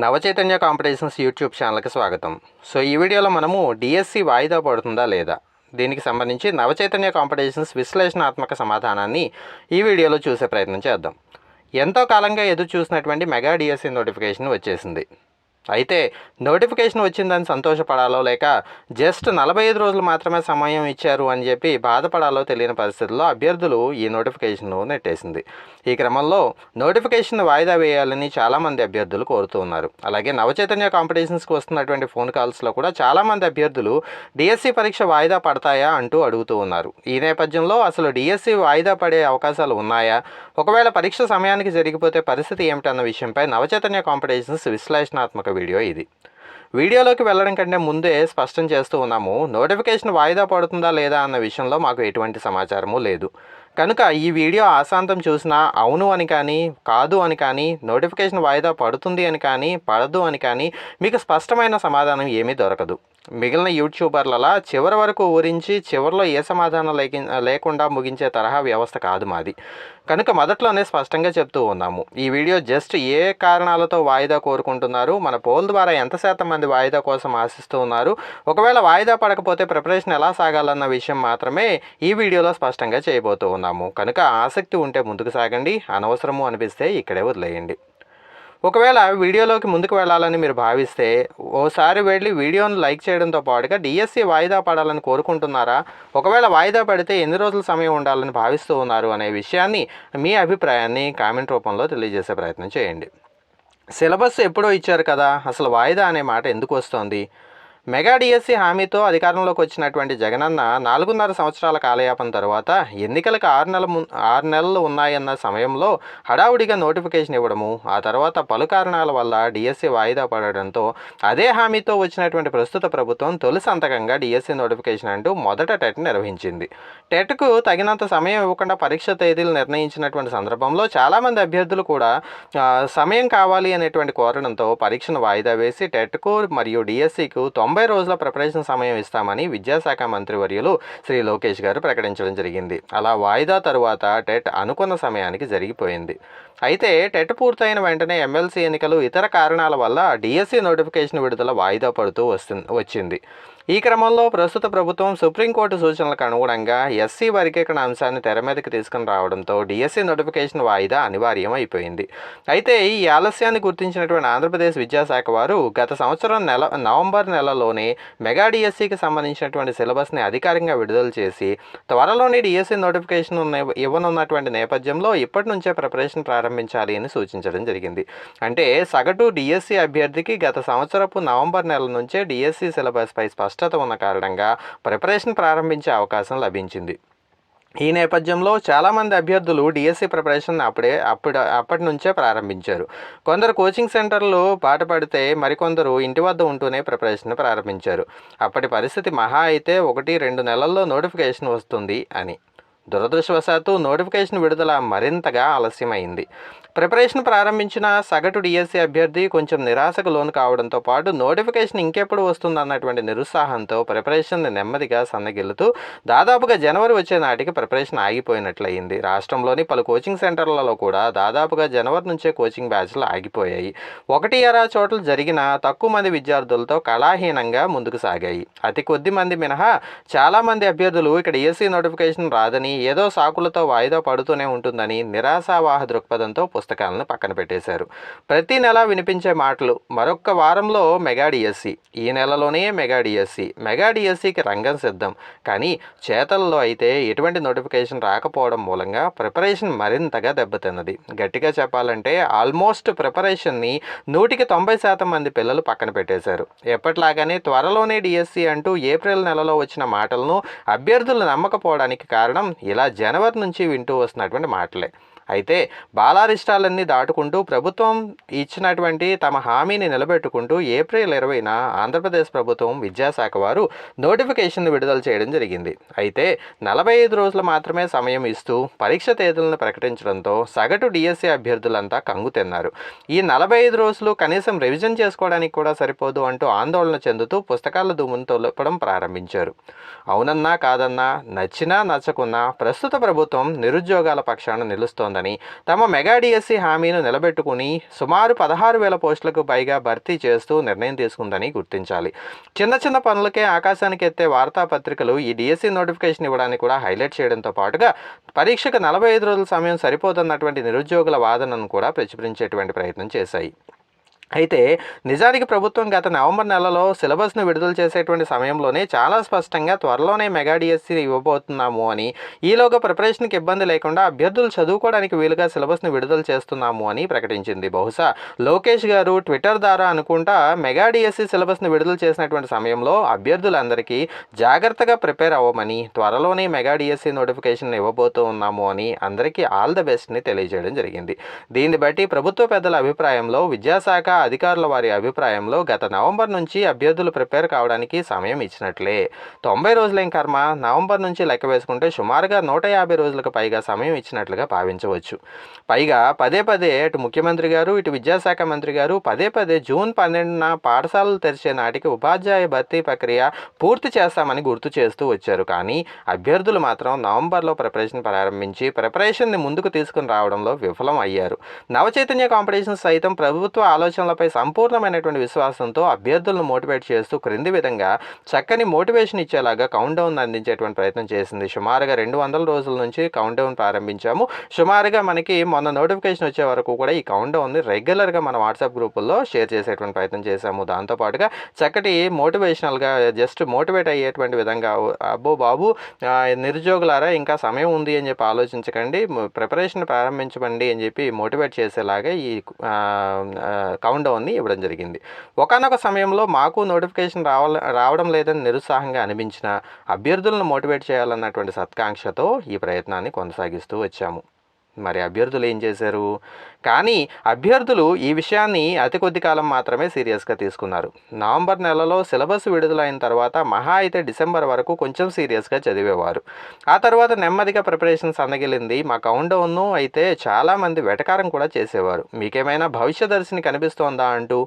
Navachaitanya competitions YouTube ఛానల్కి స్వాగతం. So ఈ వీడియోలో మనము డిఎస్సి వాయిదా పడుతుందా లేదా? దీనికి సంబంధించి నవచైతన్య కాంపిటీషన్స్ విశ్లేషణాత్మక సమాధానాన్ని ఈ వీడియోలో చూసే ప్రయత్నం చేద్దాం. ఎంతో కాలంగా ఎదురు చూసినటువంటి మెగా డిఎస్సి నోటిఫికేషన్ వచ్చేసింది. అయితే నోటిఫికేషన్ వచ్చిందని సంతోషపడాలో లేక జస్ట్ నలభై ఐదు రోజులు మాత్రమే సమయం ఇచ్చారు అని చెప్పి బాధపడాలో తెలియని పరిస్థితుల్లో అభ్యర్థులు ఈ నోటిఫికేషన్ను నెట్టేసింది. ఈ క్రమంలో నోటిఫికేషన్ వాయిదా వేయాలని చాలామంది అభ్యర్థులు కోరుతూ ఉన్నారు. అలాగే నవచైతన్య కాంపిటీషన్స్కి వస్తున్నటువంటి ఫోన్ కాల్స్లో కూడా చాలామంది అభ్యర్థులు డిఎస్సి పరీక్ష వాయిదా పడతాయా అంటూ అడుగుతూ ఉన్నారు. ఈ నేపథ్యంలో అసలు డిఎస్సి వాయిదా పడే అవకాశాలు ఉన్నాయా? ఒకవేళ పరీక్ష సమయానికి జరిగిపోతే పరిస్థితి ఏమిటన్న విషయంపై నవచైతన్య కాంపిటీషన్స్ విశ్లేషణాత్మక వీడియో ఇది. వీడియోలోకి వెళ్ళడం కంటే ముందే స్పష్టం చేస్తూ ఉన్నాము నోటిఫికేషన్ వాయిదా పడుతుందా లేదా అన్న విషయంలో మాకు ఎటువంటి సమాచారము లేదు. కనుక ఈ వీడియో ఆశాంతం చూసినా అవును అని కానీ కాదు అని కానీ నోటిఫికేషన్ వాయిదా పడుతుంది అని కానీ పడదు అని కానీ మీకు స్పష్టమైన సమాధానం ఏమీ దొరకదు. మిగిలిన యూట్యూబర్లలా చివరి వరకు ఊరించి చివరిలో ఏ సమాధానం లేకి లేకుండా ముగించే తరహా వ్యవస్థ కాదు మాది. కనుక మొదట్లోనే స్పష్టంగా చెప్తూ ఉన్నాము. ఈ వీడియో జస్ట్ ఏ కారణాలతో వాయిదా కోరుకుంటున్నారు మన పోల్ ద్వారా ఎంత శాతం మంది వాయిదా కోసం ఆశిస్తూ ఉన్నారు ఒకవేళ వాయిదా పడకపోతే ప్రిపరేషన్ ఎలా సాగాలన్న విషయం మాత్రమే ఈ వీడియోలో స్పష్టంగా చేయబోతూ ఉన్నాము. కనుక ఆసక్తి ఉంటే ముందుకు సాగండి. అనవసరము అనిపిస్తే ఇక్కడే వదిలేయండి. ఒకవేళ వీడియోలోకి ముందుకు వెళ్ళాలని మీరు భావిస్తే ఓసారి వెళ్ళి వీడియోను లైక్ చేయడంతో పాటుగా డిఎస్సి వాయిదా పడాలని కోరుకుంటున్నారా? ఒకవేళ వాయిదా పడితే ఎన్ని రోజుల సమయం ఉండాలని భావిస్తూ ఉన్నారు అనే విషయాన్ని మీ అభిప్రాయాన్ని కామెంట్ రూపంలో తెలియజేసే ప్రయత్నం చేయండి. సిలబస్ ఎప్పుడో ఇచ్చారు కదా అసలు వాయిదా అనే మాట ఎందుకు వస్తోంది? మెగా డిఎస్సి హామీతో అధికారంలోకి వచ్చినటువంటి జగనన్న నాలుగున్నర సంవత్సరాల కాలయాపన తర్వాత ఎన్నికలకు ఆరు నెలల ము ఆరు నెలలు ఉన్నాయన్న సమయంలో హడావుడిగా నోటిఫికేషన్ ఇవ్వడము ఆ తర్వాత పలు కారణాల వల్ల డిఎస్సి వాయిదా పడడంతో అదే హామీతో వచ్చినటువంటి ప్రస్తుత ప్రభుత్వం తొలి సంతకంగా డిఎస్సి నోటిఫికేషన్ అంటూ మొదట టెట్ నిర్వహించింది. టెట్కు తగినంత సమయం ఇవ్వకుండా పరీక్ష తేదీలు నిర్ణయించినటువంటి సందర్భంలో చాలామంది అభ్యర్థులు కూడా సమయం కావాలి అనేటువంటి కోరడంతో పరీక్షను వాయిదా వేసి టెట్కు మరియు డిఎస్సికు తొంభై రోజుల ప్రిపరేషన్ సమయం ఇస్తామని విద్యాశాఖ మంత్రి వర్యులు శ్రీ లోకేష్ గారు ప్రకటించడం జరిగింది. అలా వాయిదా తరువాత టెట్ అనుకున్న సమయానికి జరిగిపోయింది. అయితే టెట్ పూర్తయిన వెంటనే ఎమ్మెల్సీ ఎన్నికలు ఇతర కారణాల వల్ల డిఎస్సి నోటిఫికేషన్ విడుదల వాయిదా పడుతూ వస్తుంది వచ్చింది. ఈ క్రమంలో ప్రస్తుత ప్రభుత్వం సుప్రీంకోర్టు సూచనలకు అనుగుణంగా ఎస్సీ వర్గీకరణ అంశాన్ని తెర మీదకి తీసుకుని రావడంతో డిఎస్సీ నోటిఫికేషన్ వాయిదా అనివార్యం అయిపోయింది అయితే ఈ ఆలస్యాన్ని గుర్తించినటువంటి ఆంధ్రప్రదేశ్ విద్యాశాఖ వారు గత సంవత్సరం నెల నవంబర్ నెలలోనే మెగా డిఎస్సికి సంబంధించినటువంటి సిలబస్ని అధికారికంగా విడుదల చేసి త్వరలోనే డిఎస్సీ నోటిఫికేషన్ ఇవ్వనున్నటువంటి నేపథ్యంలో ఇప్పటి నుంచే ప్రిపరేషన్ ప్రారంభించాలి అని సూచించడం జరిగింది. అంటే సగటు డిఎస్సీ అభ్యర్థికి గత సంవత్సరపు నవంబర్ నెల నుంచే డిఎస్సీ సిలబస్పై స్పష్టత ఉన్న కారణంగా ప్రిపరేషన్ ప్రారంభించే అవకాశం లభించింది. ఈ నేపథ్యంలో చాలామంది అభ్యర్థులు డిఎస్సి ప్రిపరేషన్ అప్పుడే అప్పుడు అప్పటి నుంచే ప్రారంభించారు. కొందరు కోచింగ్ సెంటర్లు బాటపడితే మరికొందరు ఇంటి వద్ద ఉంటూనే ప్రిపరేషన్ ప్రారంభించారు. అప్పటి పరిస్థితి మహా అయితే ఒకటి రెండు నెలల్లో నోటిఫికేషన్ వస్తుంది అని. దురదృష్టవశాత్తు నోటిఫికేషన్ విడుదల మరింతగా ఆలస్యమైంది. ప్రిపరేషన్ ప్రారంభించిన సగటు డిఎస్సీ అభ్యర్థి కొంచెం నిరాశకు లోను కావడంతో పాటు నోటిఫికేషన్ ఇంకెప్పుడు వస్తుందన్నటువంటి నిరుత్సాహంతో ప్రిపరేషన్ నెమ్మదిగా సన్నగిల్లుతూ దాదాపుగా జనవరి వచ్చే నాటికి ప్రిపరేషన్ ఆగిపోయినట్లయింది. రాష్ట్రంలోని పలు కోచింగ్ సెంటర్లలో కూడా దాదాపుగా జనవరి నుంచే కోచింగ్ బ్యాచ్లు ఆగిపోయాయి. ఒకటి అరా చోట్ల జరిగిన తక్కువ మంది విద్యార్థులతో కళాహీనంగా ముందుకు సాగాయి. అతి కొద్ది మంది మినహా చాలామంది అభ్యర్థులు ఇక్కడ ఏసీ నోటిఫికేషన్ రాదని ఏదో సాకులతో వాయిదా పడుతూనే ఉంటుందని నిరాశావాహ దృక్పథంతో పుస్తకాలను పక్కన పెట్టేశారు. ప్రతి నెల వినిపించే మాటలు మరొక్క వారంలో మెగా డిఎస్సి ఈ నెలలోనే మెగా డిఎస్సి మెగా డిఎస్సికి రంగం సిద్ధం. కానీ చేతల్లో అయితే ఎటువంటి నోటిఫికేషన్ రాకపోవడం మూలంగా ప్రిపరేషన్ మరింతగా దెబ్బతిన్నది. గట్టిగా చెప్పాలంటే ఆల్మోస్ట్ ప్రిపరేషన్ని నూటికి తొంభై శాతం మంది పిల్లలు పక్కన పెట్టేశారు. ఎప్పట్లాగానే త్వరలోనే డిఎస్సి అంటూ ఏప్రిల్ నెలలో వచ్చిన మాటలను అభ్యర్థులు నమ్మకపోవడానికి కారణం ఇలా జనవరి నుంచి వింటూ వస్తున్నటువంటి మాటలే. అయితే బాలారిష్టాలన్నీ దాటుకుంటూ ప్రభుత్వం ఇచ్చినటువంటి తమ హామీని నిలబెట్టుకుంటూ ఏప్రిల్ ఇరవైన ఆంధ్రప్రదేశ్ ప్రభుత్వం విద్యాశాఖ వారు నోటిఫికేషన్ విడుదల చేయడం జరిగింది. అయితే నలభై ఐదు రోజులు మాత్రమే సమయం ఇస్తూ పరీక్ష తేదీలను ప్రకటించడంతో సగటు డిఎస్సి అభ్యర్థులంతా కంగు తిన్నారు. ఈ నలభై ఐదు రోజులు కనీసం రివిజన్ చేసుకోవడానికి కూడా సరిపోదు అంటూ ఆందోళన చెందుతూ పుస్తకాల దుమ్మును తొలపడం ప్రారంభించారు. అవునన్నా కాదన్నా నచ్చినా నచ్చకున్నా ప్రస్తుత ప్రభుత్వం నిరుద్యోగాల పక్షాన నిలుస్తోందని ఉందని తమ మెగా డిఎస్సి హామీను నిలబెట్టుకుని సుమారు పదహారు వేల పోస్టులకు పైగా భర్తీ చేస్తూ నిర్ణయం తీసుకుందని గుర్తించాలి. చిన్న చిన్న పనులకే ఆకాశానికి ఎత్తే వార్తాపత్రికలు ఈ డిఎస్సి నోటిఫికేషన్ ఇవ్వడానికి కూడా హైలైట్ చేయడంతో పాటుగా పరీక్షకు నలభై ఐదు రోజుల సమయం సరిపోతున్నటువంటి నిరుద్యోగుల వాదనను కూడా ప్రచురించేటువంటి ప్రయత్నం చేశాయి. అయితే నిజానికి ప్రభుత్వం గత నవంబర్ నెలలో సిలబస్ను విడుదల చేసేటువంటి సమయంలోనే చాలా స్పష్టంగా త్వరలోనే మెగా డిఎస్సి ఇవ్వబోతున్నాము అని ఈలోగా ప్రిపరేషన్కి ఇబ్బంది లేకుండా అభ్యర్థులు చదువుకోవడానికి వీలుగా సిలబస్ను విడుదల చేస్తున్నాము అని ప్రకటించింది. బహుశా లోకేష్ గారు ట్విట్టర్ ద్వారా అనుకుంటా మెగా డిఎస్సి సిలబస్ను విడుదల చేసినటువంటి సమయంలో అభ్యర్థులందరికీ జాగ్రత్తగా ప్రిపేర్ అవ్వమని త్వరలోనే మెగా డిఎస్సి నోటిఫికేషన్ ఇవ్వబోతూ ఉన్నాము అని అందరికీ ఆల్ ద బెస్ట్ని తెలియజేయడం జరిగింది. దీన్ని బట్టి ప్రభుత్వ పెద్దల అభిప్రాయంలో విద్యాశాఖ అధికారుల వారి అభిప్రాయంలో గత నవంబర్ నుంచి అభ్యర్థులు ప్రిపేర్ కావడానికి సమయం ఇచ్చినట్లే. తొంభై రోజులేం కర్మ? నవంబర్ నుంచి లెక్క వేసుకుంటే సుమారుగా నూట యాభై రోజులకు పైగా సమయం ఇచ్చినట్లుగా భావించవచ్చు. పైగా పదే పదే అటు ముఖ్యమంత్రి గారు ఇటు విద్యాశాఖ మంత్రి గారు పదే పదే జూన్ పన్నెండున పాఠశాలలు తెరిచే నాటికి ఉపాధ్యాయ భర్తీ ప్రక్రియ పూర్తి చేస్తామని గుర్తు చేస్తూ వచ్చారు. కానీ అభ్యర్థులు మాత్రం నవంబర్లో ప్రిపరేషన్ ప్రారంభించి ప్రిపరేషన్ని ముందుకు తీసుకుని రావడంలో విఫలం అయ్యారు. నవచైతన్య కాంపిటీషన్ సైతం ప్రభుత్వ ఫలితాలపై సంపూర్ణమైనటువంటి విశ్వాసంతో అభ్యర్థులను మోటివేట్ చేస్తూ క్రింది విధంగా చక్కని మోటివేషన్ ఇచ్చేలాగా కౌంట్ డౌన్ అందించేటువంటి ప్రయత్నం చేసింది. సుమారుగా రెండు వందల రోజుల నుంచి కౌంట్ డౌన్ ప్రారంభించాము. సుమారుగా మనకి మొన్న నోటిఫికేషన్ వచ్చే వరకు కూడా ఈ కౌంట్ డౌన్ని రెగ్యులర్గా మన వాట్సాప్ గ్రూపుల్లో షేర్ చేసేటువంటి ప్రయత్నం చేశాము. దాంతోపాటుగా చక్కటి మోటివేషనల్గా జస్ట్ మోటివేట్ అయ్యేటువంటి విధంగా అబ్బో బాబు నిరుద్యోగులారా ఇంకా సమయం ఉంది అని చెప్పి ఆలోచించకండి. ప్రిపరేషన్ ప్రారంభించమండి అని చెప్పి మోటివేట్ చేసేలాగా ఈ కౌంట్ డౌన్ని ఇవ్వడం జరిగింది. ఒకనొక సమయంలో మాకు నోటిఫికేషన్ రావాల రావడం లేదని నిరుత్సాహంగా అనిపించిన అభ్యర్థులను మోటివేట్ చేయాలన్నటువంటి సత్కాంక్షతో ఈ ప్రయత్నాన్ని కొనసాగిస్తూ వచ్చాము. మరి అభ్యర్థులు ఏం చేశారు? కానీ అభ్యర్థులు ఈ విషయాన్ని అతి కొద్ది కాలం మాత్రమే సీరియస్గా తీసుకున్నారు. నవంబర్ నెలలో సిలబస్ విడుదలైన తర్వాత మహా అయితే డిసెంబర్ వరకు కొంచెం సీరియస్గా చదివేవారు. ఆ తర్వాత నెమ్మదిగా ప్రిపరేషన్ అందగిలింది. మా కౌంటౌన్ను అయితే చాలామంది వెటకారం కూడా చేసేవారు. మీకేమైనా భవిష్యదర్శిని కనిపిస్తోందా అంటూ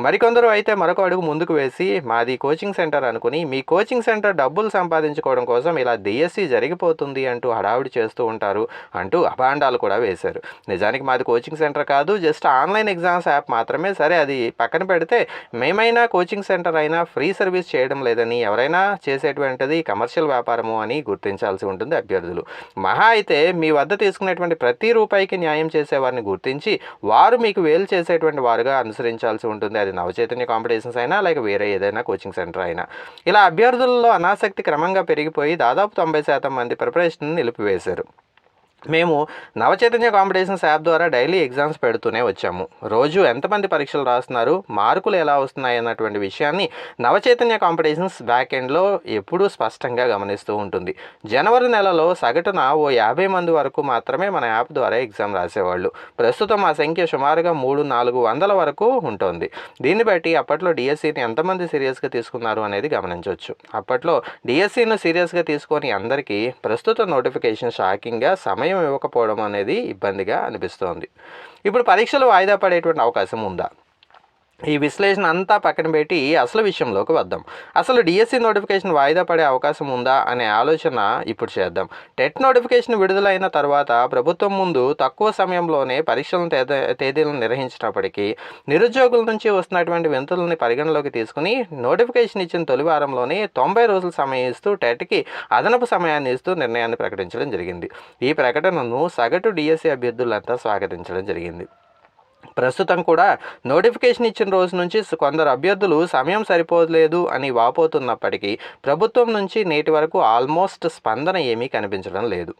మరికొందరు అయితే మరొక అడుగు ముందుకు వేసి మాది కోచింగ్ సెంటర్ అనుకుని మీ కోచింగ్ సెంటర్ డబ్బులు సంపాదించుకోవడం కోసం ఇలా డిఎస్సి జరిగిపోతుంది అంటూ హడావుడి చేస్తూ ఉంటారు అంటూ అభాండాలు కూడా వేశారు. నిజానికి మాది కోచింగ్ సెంటర్ కాదు జస్ట్ ఆన్లైన్ ఎగ్జామ్స్ యాప్ మాత్రమే. సరే అది పక్కన పెడితే మేమైనా కోచింగ్ సెంటర్ అయినా ఫ్రీ సర్వీస్ చేయడం లేదని ఎవరైనా చేసేటువంటిది కమర్షియల్ వ్యాపారము అని గుర్తించాల్సి ఉంటుంది అభ్యర్థులు. మహా అయితే మీ వద్ద తీసుకునేటువంటి ప్రతి రూపాయికి న్యాయం చేసేవారిని గుర్తించి వారు మీకు వేలు చేసేటువంటి వారుగా అనుసరించాల్సి ఉంటుంది. అది నవచైతన్య కాంపిటీషన్స్ అయినా లేక వేరే ఏదైనా కోచింగ్ సెంటర్ అయినా. ఇలా అభ్యర్థులలో అనాసక్తి క్రమంగా పెరిగిపోయి దాదాపు తొంభై శాతం మంది ప్రిపరేషన్ నిలిపివేశారు. మేము నవచైతన్య కాంపిటీషన్స్ యాప్ ద్వారా డైలీ ఎగ్జామ్స్ పెడుతూనే వచ్చాము. రోజు ఎంతమంది పరీక్షలు రాస్తున్నారు? మార్కులు ఎలా వస్తున్నాయి? అన్నటువంటి విషయాన్ని నవచైతన్య కాంపిటీషన్స్ బ్యాక్ ఎండ్లో ఎప్పుడూ స్పష్టంగా గమనిస్తూ ఉంటుంది. జనవరి నెలలో సగటున ఓ యాభై మంది వరకు మాత్రమే మన యాప్ ద్వారా ఎగ్జామ్ రాసేవాళ్ళు. ప్రస్తుతం ఆ సంఖ్య సుమారుగా మూడు నాలుగు వందల వరకు ఉంటుంది. దీన్ని బట్టి అప్పట్లో డిఎస్సిని ఎంతమంది సీరియస్గా తీసుకున్నారు అనేది గమనించవచ్చు అప్పట్లో డిఎస్సిను సీరియస్గా తీసుకొని అందరికీ ప్రస్తుత నోటిఫికేషన్ షాకింగ్గా సమయం ఇవ్వకపోవడం అనేది ఇబ్బందిగా అనిపిస్తోంది. ఇప్పుడు పరీక్షలు వాయిదా పడేటువంటి అవకాశం ఉందా? ఈ విశ్లేషణ అంతా పక్కన పెట్టి అసలు విషయంలోకి వద్దాం. అసలు డిఎస్సి నోటిఫికేషన్ వాయిదా పడే అవకాశం ఉందా అనే ఆలోచన ఇప్పుడు చేద్దాం. టెట్ నోటిఫికేషన్ విడుదలైన తర్వాత ప్రభుత్వం ముందు తక్కువ సమయంలోనే పరీక్షలను తేద తేదీలను నిర్వహించినప్పటికీ నిరుద్యోగుల నుంచి వస్తున్నటువంటి వింతులని పరిగణలోకి తీసుకుని నోటిఫికేషన్ ఇచ్చిన తొలి వారంలోనే తొంభై రోజులు సమయం ఇస్తూ టెట్కి అదనపు సమయాన్ని ఇస్తూ నిర్ణయాన్ని ప్రకటించడం జరిగింది. ఈ ప్రకటనను సగటు డిఎస్సి అభ్యర్థులంతా స్వాగతించడం జరిగింది. ప్రస్తుతం కూడా నోటిఫికేషన్ ఇచ్చిన రోజు నుంచి కొందరు అభ్యర్థులు సమయం సరిపోలేదు అని వాపోతున్నప్పటికీ ప్రభుత్వం నుంచి నేటి వరకు ఆల్మోస్ట్ స్పందన ఏమీ కనిపించడం లేదు.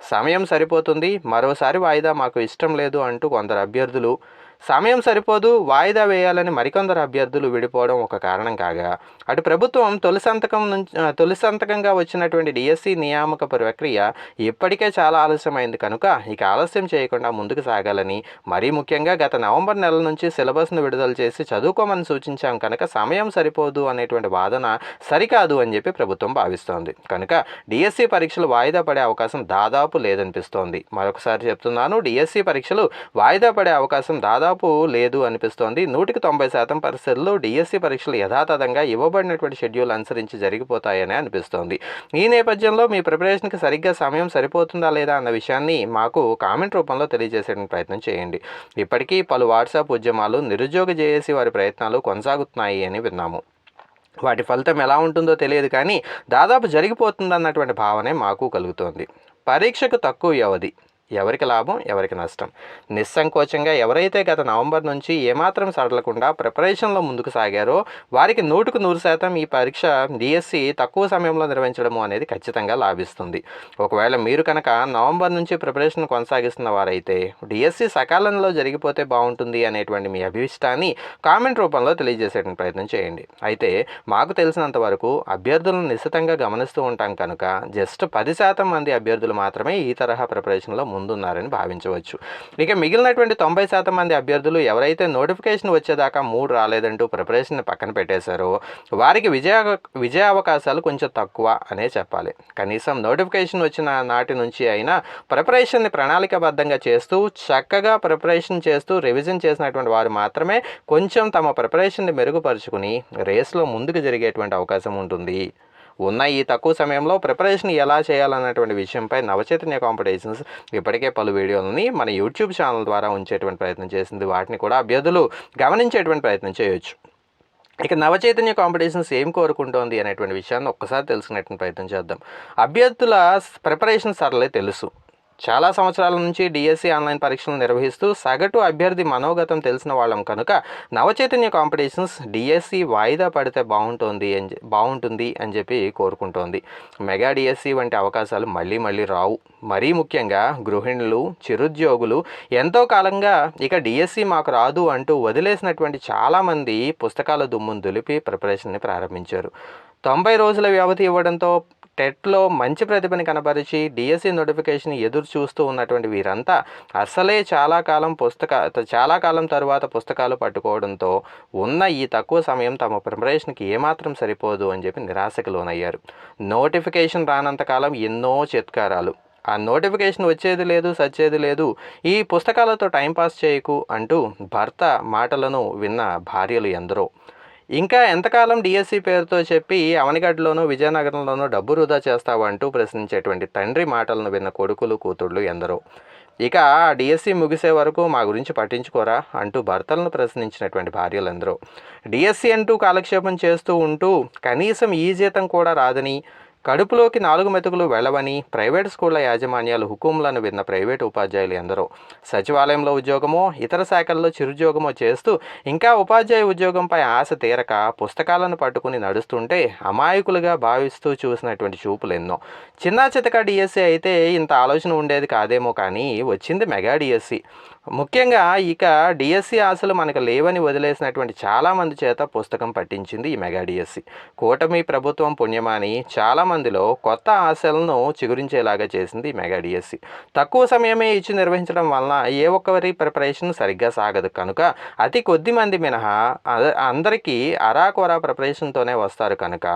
సమయం సరిపోతుంది మరోసారి వాయిదా మాకు ఇష్టం లేదు అంటూ కొందరు అభ్యర్థులు సమయం సరిపోదు వాయిదా వేయాలని మరికొందరు అభ్యర్థులు విడిపోవడం ఒక కారణం కాగా అటు ప్రభుత్వం తొలి సంతకం నుంచి తొలి సంతకంగా వచ్చినటువంటి డిఎస్సి నియామక ప్రక్రియ ఇప్పటికే చాలా ఆలస్యమైంది కనుక ఇక ఆలస్యం చేయకుండా ముందుకు సాగాలని మరీ ముఖ్యంగా గత నవంబర్ నెల నుంచి సిలబస్ను విడుదల చేసి చదువుకోమని సూచించాం కనుక సమయం సరిపోదు అనేటువంటి వాదన సరికాదు అని చెప్పి ప్రభుత్వం భావిస్తోంది. కనుక డిఎస్సి పరీక్షలు వాయిదా పడే అవకాశం దాదాపు లేదనిపిస్తోంది. మరొకసారి చెప్తున్నాను డిఎస్సి పరీక్షలు వాయిదా పడే అవకాశం దాదాపు దాదాపు లేదు అనిపిస్తోంది. నూటికి తొంభై శాతం పరిస్థితుల్లో డిఎస్సి పరీక్షలు యథాతథంగా ఇవ్వబడినటువంటి షెడ్యూల్ అనుసరించి జరిగిపోతాయని అనిపిస్తోంది. ఈ నేపథ్యంలో మీ ప్రిపరేషన్కి సరిగ్గా సమయం సరిపోతుందా లేదా అన్న విషయాన్ని మాకు కామెంట్ రూపంలో తెలియజేసే ప్రయత్నం చేయండి. ఇప్పటికీ పలు వాట్సాప్ ఉద్యమాలు నిరుద్యోగ జేఏసీ వారి ప్రయత్నాలు కొనసాగుతున్నాయి అని విన్నాము. వాటి ఫలితం ఎలా ఉంటుందో తెలియదు కానీ దాదాపు జరిగిపోతుందన్నటువంటి భావనే మాకు కలుగుతోంది. పరీక్షకు తక్కువ వ్యవధి. ఎవరికి లాభం ఎవరికి నష్టం. నిస్సంకోచంగా ఎవరైతే గత నవంబర్ నుంచి ఏమాత్రం సడలకుండా ప్రిపరేషన్లో ముందుకు సాగారో వారికి నూటుకు నూరు శాతం ఈ పరీక్ష డిఎస్సి తక్కువ సమయంలో నిర్వహించడము అనేది ఖచ్చితంగా లాభిస్తుంది. ఒకవేళ మీరు కనుక నవంబర్ నుంచి ప్రిపరేషన్ కొనసాగిస్తున్న వారైతే డిఎస్సి సకాలంలో జరిగిపోతే బాగుంటుంది అనేటువంటి మీ అభిష్టాన్ని కామెంట్ రూపంలో తెలియజేసే ప్రయత్నం చేయండి. అయితే మాకు తెలిసినంత వరకు అభ్యర్థులను నిశ్చితంగా గమనిస్తూ ఉంటాం కనుక జస్ట్ పది శాతం మంది అభ్యర్థులు మాత్రమే ఈ తరహా ప్రిపరేషన్లో ముందున్నారని భావించవచ్చు. ఇక మిగిలినటువంటి తొంభై శాతం మంది అభ్యర్థులు ఎవరైతే నోటిఫికేషన్ వచ్చేదాకా మూడు రాలేదంటూ ప్రిపరేషన్ పక్కన పెట్టేశారో వారికి విజయ విజయ అవకాశాలు కొంచెం తక్కువ అనే చెప్పాలి. కనీసం నోటిఫికేషన్ వచ్చిన నాటి నుంచి అయినా ప్రిపరేషన్ని ప్రణాళికబద్ధంగా చేస్తూ చక్కగా ప్రిపరేషన్ చేస్తూ రివిజన్ చేసినటువంటి వారు మాత్రమే కొంచెం తమ ప్రిపరేషన్ని మెరుగుపరుచుకుని రేస్లో ముందుకు జరిగేటువంటి అవకాశం ఉంటుంది. ఉన్న ఈ తక్కువ సమయంలో ప్రిపరేషన్ ఎలా చేయాలన్నటువంటి విషయంపై నవచైతన్య కాంపిటీషన్స్ ఇప్పటికే పలు వీడియోలని మన యూట్యూబ్ ఛానల్ ద్వారా ఉంచేటువంటి ప్రయత్నం చేసింది. వాటిని కూడా అభ్యర్థులు గమనించేటువంటి ప్రయత్నం చేయొచ్చు. ఇక నవచైతన్య కాంపిటీషన్స్ ఏం కోరుకుంటోంది అనేటువంటి విషయాన్ని ఒక్కసారి తెలుసుకునేటువంటి ప్రయత్నం చేద్దాం. అభ్యర్థుల ప్రిపరేషన్ సరళే తెలుసు. చాలా సంవత్సరాల నుంచి డిఎస్సి ఆన్లైన్ పరీక్షలు నిర్వహిస్తూ సగటు అభ్యర్థి మనోగతం తెలిసిన వాళ్ళం కనుక నవచైతన్య కాంపిటీషన్స్ డిఎస్సి వాయిదా పడితే బాగుంటుంది అని బాగుంటుంది అని చెప్పి కోరుకుంటోంది. మెగా డిఎస్సి వంటి అవకాశాలు మళ్ళీ మళ్ళీ రావు. మరీ ముఖ్యంగా గృహిణులు చిరుద్యోగులు ఎంతో కాలంగా ఇక డిఎస్సి మాకు రాదు అంటూ వదిలేసినటువంటి చాలామంది పుస్తకాల దుమ్మును దులిపి ప్రిపరేషన్ని ప్రారంభించారు. తొంభై రోజుల వ్యవధి ఇవ్వడంతో టెట్లో మంచి ప్రతిభని కనబరిచి డిఎస్సి నోటిఫికేషన్ ఎదురు చూస్తూ ఉన్నటువంటి వీరంతా అసలే చాలా కాలం పుస్తక చాలా కాలం తరువాత పుస్తకాలు పట్టుకోవడంతో ఉన్న ఈ తక్కువ సమయం తమ ప్రిపరేషన్కి ఏమాత్రం సరిపోదు అని చెప్పి నిరాశకు లోనయ్యారు. నోటిఫికేషన్ రానంతకాలం ఎన్నో చిత్కారాలు. ఆ నోటిఫికేషన్ వచ్చేది లేదు సచ్చేది లేదు ఈ పుస్తకాలతో టైంపాస్ చేయకు అంటూ భర్త మాటలను విన్న భార్యలు ఎందరో. ఇంకా ఎంతకాలం డిఎస్సి పేరుతో చెప్పి అవనిగడ్డలోనూ విజయనగరంలోనూ డబ్బు వృధా చేస్తావంటూ ప్రశ్నించేటువంటి తండ్రి మాటలను విన్న కొడుకులు కూతుళ్ళు ఎందరో. ఇక ఆ డిఎస్సి ముగిసే వరకు మా గురించి పట్టించుకోరా అంటూ భర్తలను ప్రశ్నించినటువంటి భార్యలందరూ డిఎస్సి అంటూ కాలక్షేపం చేస్తూ ఉంటూ కనీసం ఈ జీతం కూడా రాదని కడుపులోకి నాలుగు మెతుకులు వెళ్ళవని ప్రైవేట్ స్కూళ్ళ యాజమాన్యాలు హుకుములను విన్న ప్రైవేట్ ఉపాధ్యాయులు ఎందరో. సచివాలయంలో ఉద్యోగమో ఇతర శాఖల్లో చిరుద్యోగమో చేస్తూ ఇంకా ఉపాధ్యాయ ఉద్యోగంపై ఆశ తీరక పుస్తకాలను పట్టుకుని నడుస్తుంటే అమాయకులుగా భావిస్తూ చూసినటువంటి చూపులు ఎన్నో చిన్నా చితక డిఎస్సి అయితే ఇంత ఆలోచన ఉండేది కాదేమో కానీ వచ్చింది మెగా డిఎస్సి ముఖ్యంగా ఇక డిఎస్సి ఆశలు మనకు లేవని వదిలేసినటువంటి చాలామంది చేత పుస్తకం పట్టించింది ఈ మెగా డిఎస్సి కూటమి ప్రభుత్వం పుణ్యమాని చాలామందిలో కొత్త ఆశలను చిగురించేలాగా చేసింది ఈ మెగా డిఎస్సి తక్కువ సమయమే ఇచ్చి నిర్వహించడం వలన ఏ ఒక్కరి ప్రిపరేషన్ సరిగ్గా సాగదు. కనుక అతి కొద్ది మంది మినహా అందరికీ అరాకొరా ప్రిపరేషన్తోనే వస్తారు. కనుక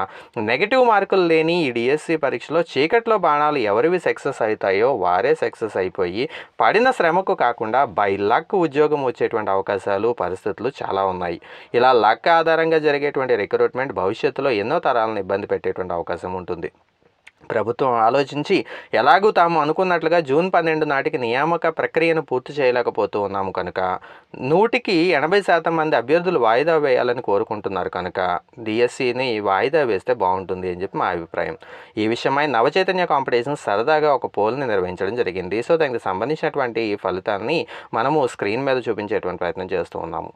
నెగిటివ్ మార్కులు లేని ఈ డిఎస్సి పరీక్షలో చీకట్లో బాణాలు ఎవరివి సక్సెస్ అవుతాయో వారే సక్సెస్ అయిపోయి పడిన శ్రమకు కాకుండా బై లక్ ఉద్యోగం వచ్చేటువంటి అవకాశాలు పరిస్థితులు చాలా ఉన్నాయి. ఇలా లక్ ఆధారంగా జరిగేటువంటి రిక్రూట్మెంట్ భవిష్యత్తులో ఎన్నో తరాలను ఇబ్బంది పెట్టేటువంటి అవకాశం ఉంటుంది. ప్రభుత్వం ఆలోచించి ఎలాగూ తాము అనుకున్నట్లుగా జూన్ పన్నెండు నాటికి నియామక ప్రక్రియను పూర్తి చేయలేకపోతూ ఉన్నాము కనుక. నూటికి ఎనభై శాతం మంది అభ్యర్థులు వాయిదా వేయాలని కోరుకుంటున్నారు కనుక. డిఎస్సిని వాయిదా వేస్తే బాగుంటుంది అని చెప్పి మా అభిప్రాయం. ఈ విషయమై నవచైతన్య కాంపిటీషన్ సరదాగా ఒక పోల్ని నిర్వహించడం జరిగింది. సో దానికి సంబంధించినటువంటి ఫలితాన్ని మనము స్క్రీన్ మీద చూపించేటువంటి ప్రయత్నం చేస్తూ ఉన్నాము.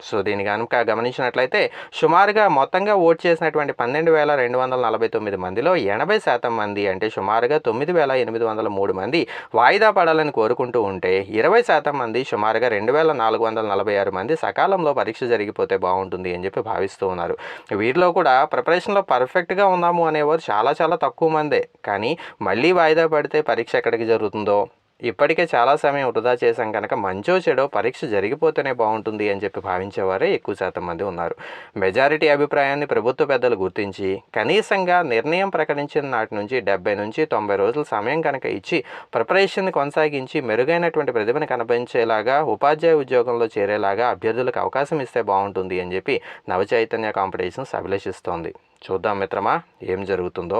సో దీని కనుక గమనించినట్లయితే సుమారుగా మొత్తంగా ఓట్ చేసినటువంటి పన్నెండు వేల రెండు వందల నలభై తొమ్మిది మందిలో ఎనభై శాతం మంది అంటే సుమారుగా తొమ్మిది వేల ఎనిమిది వందల మూడు మంది వాయిదా పడాలని కోరుకుంటూ ఉంటే ఇరవై శాతం మంది సుమారుగా రెండు వేల నాలుగు వందల నలభై ఆరు మంది సకాలంలో పరీక్ష జరిగిపోతే బాగుంటుంది అని చెప్పి భావిస్తూ ఉన్నారు. వీరిలో కూడా ప్రిపరేషన్లో పర్ఫెక్ట్గా ఉన్నాము అనేవారు చాలా చాలా తక్కువ మందే. కానీ మళ్ళీ వాయిదా పడితే పరీక్ష ఎక్కడికి జరుగుతుందో? ఇప్పటికే చాలా సమయం వృధా చేశాం కనుక మంచో చెడో పరీక్ష జరిగిపోతేనే బాగుంటుంది అని చెప్పి భావించేవారే ఎక్కువ శాతం మంది ఉన్నారు. మెజారిటీ అభిప్రాయాన్ని ప్రభుత్వ పెద్దలు గుర్తించి కనీసంగా నిర్ణయం ప్రకటించిన నాటి నుంచి డెబ్బై నుంచి తొంభై రోజుల సమయం కనుక ఇచ్చి ప్రిపరేషన్ కొనసాగించి మెరుగైనటువంటి ప్రతిభను కనిపించేలాగా ఉపాధ్యాయ ఉద్యోగంలో చేరేలాగా అభ్యర్థులకు అవకాశం ఇస్తే బాగుంటుంది అని చెప్పి నవచైతన్య కాంపిటీషన్స్ అభిలషిస్తోంది చూద్దాం మిత్రమా ఏం జరుగుతుందో.